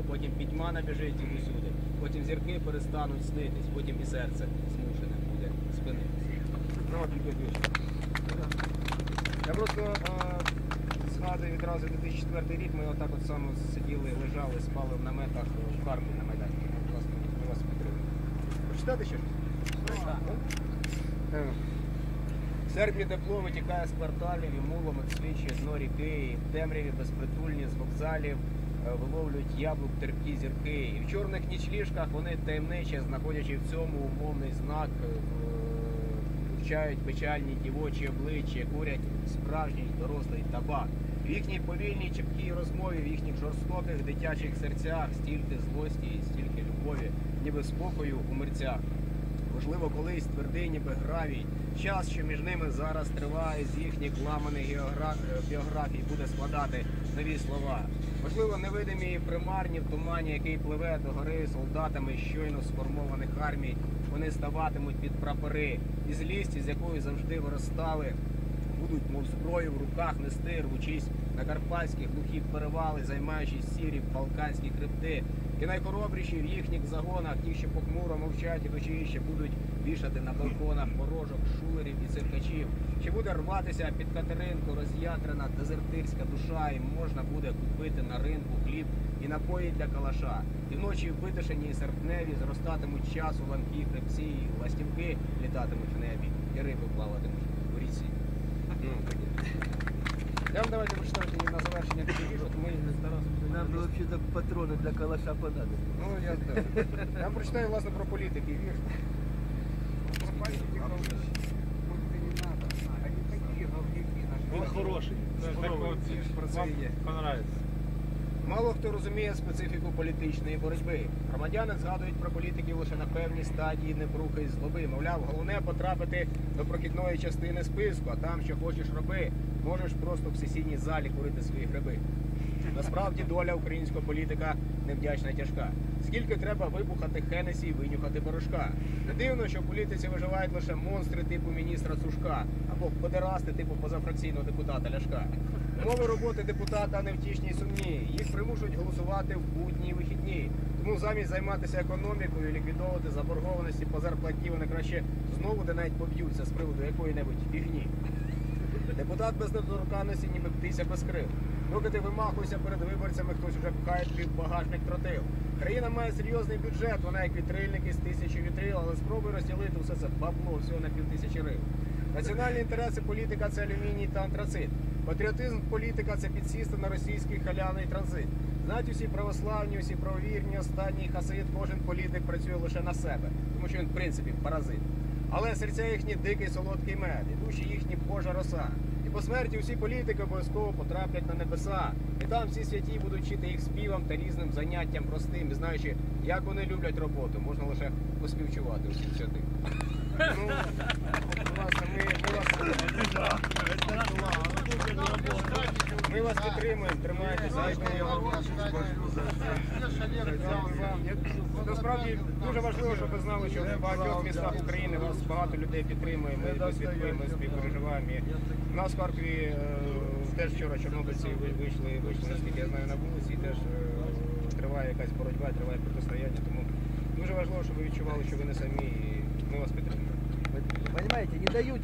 небо, потім пітьма набіжить і усюди, потім зірки перестануть снитись, потім і серце змушене буде спинитися. Ну. Я просто е, згадую відразу 2004 рік, ми отак от само сиділи, лежали, спали в наметах в Харкові на Майдані. Вас, ми вас підтримуємо. Почитати ще щось? Е. В серпні тепло витікає з кварталів і мулом свічі дно ріки, і в темряві безпритульні з вокзалів е, виловлюють яблук терпкі зірки. І в чорних нічліжках вони таємниче, знаходячи в цьому умовний знак, е, вивчають печальні дівочі обличчя, курять справжній дорослий табак. В їхній повільній чіпкій розмові, в їхніх жорстоких дитячих серцях стільки злості і стільки любові, ніби спокою у мерцях. Можливо, колись твердий, ніби гравій. Час, що між ними зараз триває, з їхніх ламаних е, біографій буде складати нові слова. Можливо, невидимі і примарні в тумані, який пливе до гори солдатами щойно сформованих армій. Вони ставатимуть під прапори і злість, з якою завжди виростали, будуть, зброю в руках нести, рвучись на карпатські глухі перевали, займаючись сірі балканські хребти. І найхоробріші в їхніх загонах, ті, що похмуро мовчать, ідучи, ще будуть вішати на балконах порожок, шулерів і циркачів. Ще буде рватися під Катеринку роз'ятрена дезертирська душа, і можна буде купити на ринку хліб і напої для калаша. І вночі в витишені серпневі зростатимуть часу ламкі хребці, і ластівки літатимуть в небі, і риби плаватимуть у ріці. Ну, таке. Я вам давайте прочитаю на завершення такий вірш, от ми з Тарасом Нам бы вообще-то патроны для калаша понадобились. Ну, я, да. я вам прочитаю, власне, про політики вірш. Він хороший. Здоровий. Про це і є. Понравится. Мало хто розуміє специфіку політичної боротьби. Громадяни згадують про політиків лише на певній стадії непрухи і злоби. Мовляв, головне потрапити до прохідної частини списку, а там, що хочеш роби, можеш просто в сесійній залі курити свої гриби. Насправді доля українського політика невдячна тяжка. Скільки треба вибухати Хенесі і винюхати порошка? Не дивно, що в політиці виживають лише монстри типу міністра Сушка або педерасти типу позафракційного депутата Ляшка. Умови роботи депутата невтішні і сумні. Їх примушують голосувати в будні і вихідні. Тому замість займатися економікою, ліквідовувати заборгованості по зарплаті, вони краще знову де навіть поб'ються з приводу якої-небудь фігні. Депутат без недоторканності, ніби птиця без крил. Доки ти вимахуєшся перед виборцями, хтось уже пхає в багажник тротил. Країна має серйозний бюджет, вона як вітрильник із тисячі вітрил, але спробуй розділити все це бабло всього на пів тисячі гривень. Національні інтереси політика це алюміній та антрацит. Патріотизм політика це підсісти на російський халявний транзит. Знають усі православні, усі правовірні, останній хасид, кожен політик працює лише на себе, тому що він, в принципі, паразит. Але серця їхні дикий солодкий мед, і душі їхні божа роса. І по смерті усі політики обов'язково потраплять на небеса. І там всі святі будуть вчити їх співам та різним заняттям простим. І знаючи, як вони люблять роботу, можна лише поспівчувати усім святим. Ну, власне, ми, ми вас ми вас підтримуємо, тримайтеся. Я- Насправді дуже важливо, щоб ви знали, що в багатьох містах України вас багато людей підтримує. Ми, слідкуємо, співпереживаємо. У нас в Харкові е, теж вчора чорнобильці вийшли, вийшли, наскільки я знаю, на вулиці, теж е, триває якась боротьба, триває протистояння. Тому дуже важливо, щоб ви відчували, що ви не самі, і ми вас підтримуємо. Понимаете, не дают